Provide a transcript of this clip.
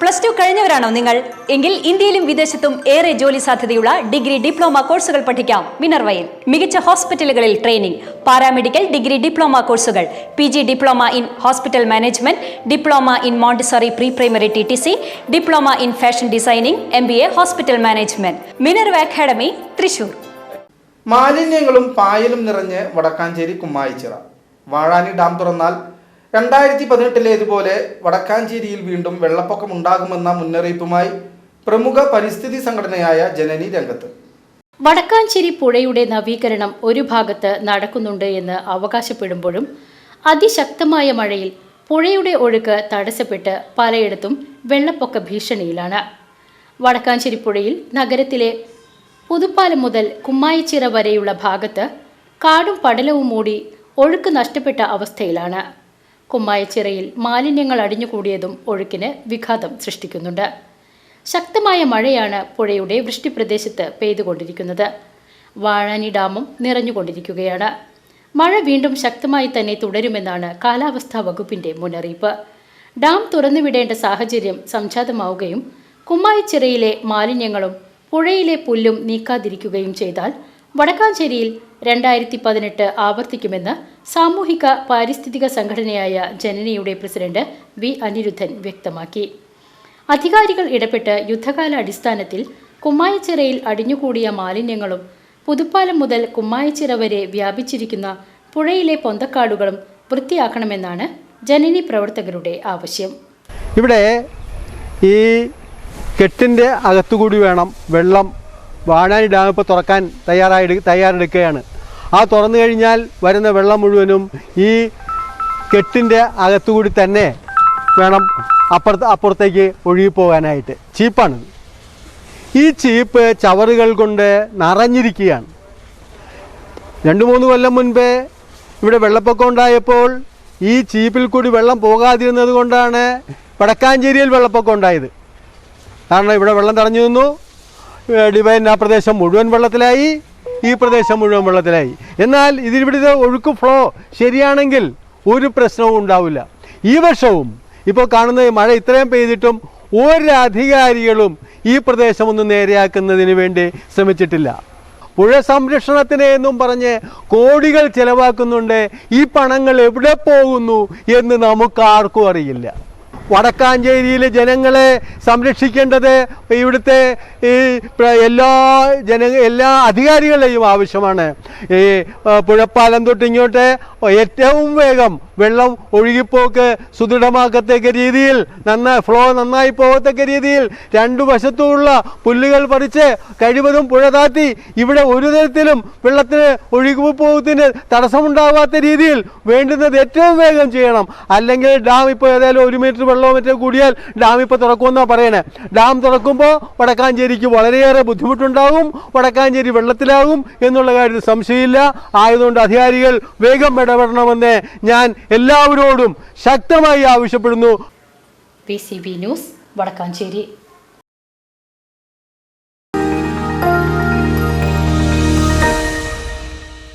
Plus two കഴിഞ്ഞവരാണോ നിങ്ങൾ? എങ്കിൽ ഇന്ത്യയിലും വിദേശത്തും ഏറെ ജോലി സാധ്യതയുള്ള ഡിഗ്രി ഡിപ്ലോമ കോഴ്സുകൾ പഠിക്കാം. മിനർവയിൽ മികച്ച ഹോസ്പിറ്റലുകളിൽ ട്രെയിനിംഗ് പാരാമെഡിക്കൽ ഡിഗ്രി ഡിപ്ലോമ കോഴ്സുകൾ P G diploma in hospital management diploma in montessori pre primary T T C diploma in fashion designing M B A hospital management. Minerva academy Thrissur. മാലിന്യങ്ങളും പായലും നിറഞ്ഞ് Vadakkanchery കുമ്മായിച്ചിറ. Vazhani dam തുറന്നാൽ രണ്ടായിരത്തി പതിനെട്ടിലേതുപോലെ വടക്കാഞ്ചേരിയിൽ വീണ്ടും വെള്ളപ്പൊക്കം ഉണ്ടാകുമെന്ന മുന്നറിയിപ്പുമായി പ്രമുഖ പരിസ്ഥിതി സംഘടനയായ ജനനി രംഗത്ത്. വടക്കാഞ്ചേരി പുഴയുടെ നവീകരണം ഒരു ഭാഗത്ത് നടക്കുന്നുണ്ട് എന്ന് അവകാശപ്പെടുമ്പോഴും അതിശക്തമായ മഴയിൽ പുഴയുടെ ഒഴുക്ക് തടസ്സപ്പെട്ട് പലയിടത്തും വെള്ളപ്പൊക്ക ഭീഷണിയിലാണ്. വടക്കാഞ്ചേരി പുഴയിൽ നഗരത്തിലെ പുതുപ്പാലം മുതൽ കുമ്മായിച്ചിറ വരെയുള്ള ഭാഗത്ത് കാടും പടലവും മൂടി ഒഴുക്ക് നഷ്ടപ്പെട്ട അവസ്ഥയിലാണ്. കുമ്മായച്ചിറയിൽ മാലിന്യങ്ങൾ അടിഞ്ഞുകൂടിയതും ഒഴുക്കിന് വിഘാതം സൃഷ്ടിക്കുന്നുണ്ട്. ശക്തമായ മഴയാണ് പുഴയുടെ വൃഷ്ടിപ്രദേശത്ത് പെയ്തുകൊണ്ടിരിക്കുന്നത്. വാഴാനി ഡാമും നിറഞ്ഞുകൊണ്ടിരിക്കുകയാണ്. മഴ വീണ്ടും ശക്തമായി തന്നെ തുടരുമെന്നാണ് കാലാവസ്ഥാ വകുപ്പിന്റെ മുന്നറിയിപ്പ്. ഡാം തുറന്നുവിടേണ്ട സാഹചര്യം സംജാതമാവുകയും കുമ്മായിച്ചിറയിലെ മാലിന്യങ്ങളും പുഴയിലെ പുല്ലും നീക്കാതിരിക്കുകയും ചെയ്താൽ വടക്കാഞ്ചേരിയിൽ രണ്ടായിരത്തി പതിനെട്ട് ആവർത്തിക്കുമെന്ന് സാമൂഹിക പാരിസ്ഥിതിക സംഘടനയായ ജനനിയുടെ പ്രസിഡന്റ് വി അനിരുദ്ധൻ വ്യക്തമാക്കി. അധികാരികൾ ഇടപെട്ട് യുദ്ധകാല അടിസ്ഥാനത്തിൽ കുമ്മായച്ചിറയിൽ അടിഞ്ഞുകൂടിയ മാലിന്യങ്ങളും പുതുപ്പാലം മുതൽ കുമ്മായച്ചിറ വരെ വ്യാപിച്ചിരിക്കുന്ന പുഴയിലെ പൊന്തക്കാടുകളും വൃത്തിയാക്കണമെന്നാണ് ജനനി പ്രവർത്തകരുടെ ആവശ്യം. ഇവിടെ ഈ കെട്ടിന്റെ അകത്തുകൂടി വേണം വെള്ളം വാഴാനി ഡാം ഇപ്പോൾ തുറക്കാൻ തയ്യാറായി തയ്യാറെടുക്കുകയാണ്. ആ തുറന്നു കഴിഞ്ഞാൽ വരുന്ന വെള്ളം മുഴുവനും ഈ കെട്ടിന്റെ അകത്തുകൂടി തന്നെ വേണം അപ്പുറത്ത് അപ്പുറത്തേക്ക് ഒഴുകിപ്പോകാനായിട്ട് ചീപ്പാണിത്. ഈ ചീപ്പ് ചവറുകൾ കൊണ്ട് നിറഞ്ഞിരിക്കുകയാണ്. രണ്ട് മൂന്ന് കൊല്ലം മുൻപേ ഇവിടെ വെള്ളപ്പൊക്കം ഉണ്ടായപ്പോൾ ഈ ചീപ്പിൽ കൂടി വെള്ളം പോകാതിരുന്നത് കൊണ്ടാണ് വടക്കാഞ്ചേരിയിൽ വെള്ളപ്പൊക്കം ഉണ്ടായത്. കാരണം ഇവിടെ വെള്ളം തടഞ്ഞു നിന്നു. ഡിവൈൻ ആ പ്രദേശം മുഴുവൻ വെള്ളത്തിലായി ഈ പ്രദേശം മുഴുവൻ വെള്ളത്തിലായി. എന്നാൽ ഇതിവിടുത്തെ ഒഴുക്ക് ഫ്ലോ ശരിയാണെങ്കിൽ ഒരു പ്രശ്നവും ഉണ്ടാവില്ല. ഈ വർഷവും ഇപ്പോൾ കാണുന്ന മഴ ഇത്രയും പെയ്തിട്ടും ഒരു അധികാരികളും ഈ പ്രദേശം ഒന്ന് നേരെയാക്കുന്നതിന് വേണ്ടി ശ്രമിച്ചിട്ടില്ല. പുഴ സംരക്ഷണത്തിന് എന്നും പറഞ്ഞ് കോടികൾ ചെലവാക്കുന്നുണ്ട്. ഈ പണങ്ങൾ എവിടെ പോകുന്നു എന്ന് നമുക്ക് ആർക്കും അറിയില്ല. വടക്കാഞ്ചേരിയിലെ ജനങ്ങളെ സംരക്ഷിക്കേണ്ടത് ഇവിടുത്തെ ഈ എല്ലാ ജന എല്ലാ അധികാരികളുടെയും ആവശ്യമാണ്. ഈ പുഴപ്പാലം തൊട്ട് ഇങ്ങോട്ട് ഏറ്റവും വേഗം വെള്ളം ഒഴുകിപ്പോക്ക് സുദൃഢമാക്കത്തക്ക രീതിയിൽ നന്നായി ഫ്ലോ നന്നായി പോകത്തക്ക രീതിയിൽ രണ്ടു വശത്തുമുള്ള പുല്ലുകൾ പറിച്ച് കഴിവതും പുഴ താത്തി ഇവിടെ ഒരു തരത്തിലും വെള്ളത്തിന് ഒഴുകിപ്പോകത്തിന് തടസ്സമുണ്ടാവാത്ത രീതിയിൽ വേണ്ടുന്നത് ഏറ്റവും വേഗം ചെയ്യണം. അല്ലെങ്കിൽ ഡാം ഇപ്പോൾ ഏതായാലും ഒരു മീറ്റർ മറ്റോ കൂടിയാൽ ഡാം ഇപ്പോൾ തുറക്കുമെന്നാണ് പറയണേ. ഡാം തുറക്കുമ്പോൾ വടക്കാഞ്ചേരിക്ക് വളരെയേറെ ബുദ്ധിമുട്ടുണ്ടാകും വടക്കാഞ്ചേരി വെള്ളത്തിലാകും എന്നുള്ള കാര്യത്തിൽ സംശയമില്ല. ആയതുകൊണ്ട് അധികാരികൾ വേഗം ഇടപെടണമെന്ന് ഞാൻ എല്ലാവരോടും ശക്തമായി ആവശ്യപ്പെടുന്നു. P C B news Vadakkanchery.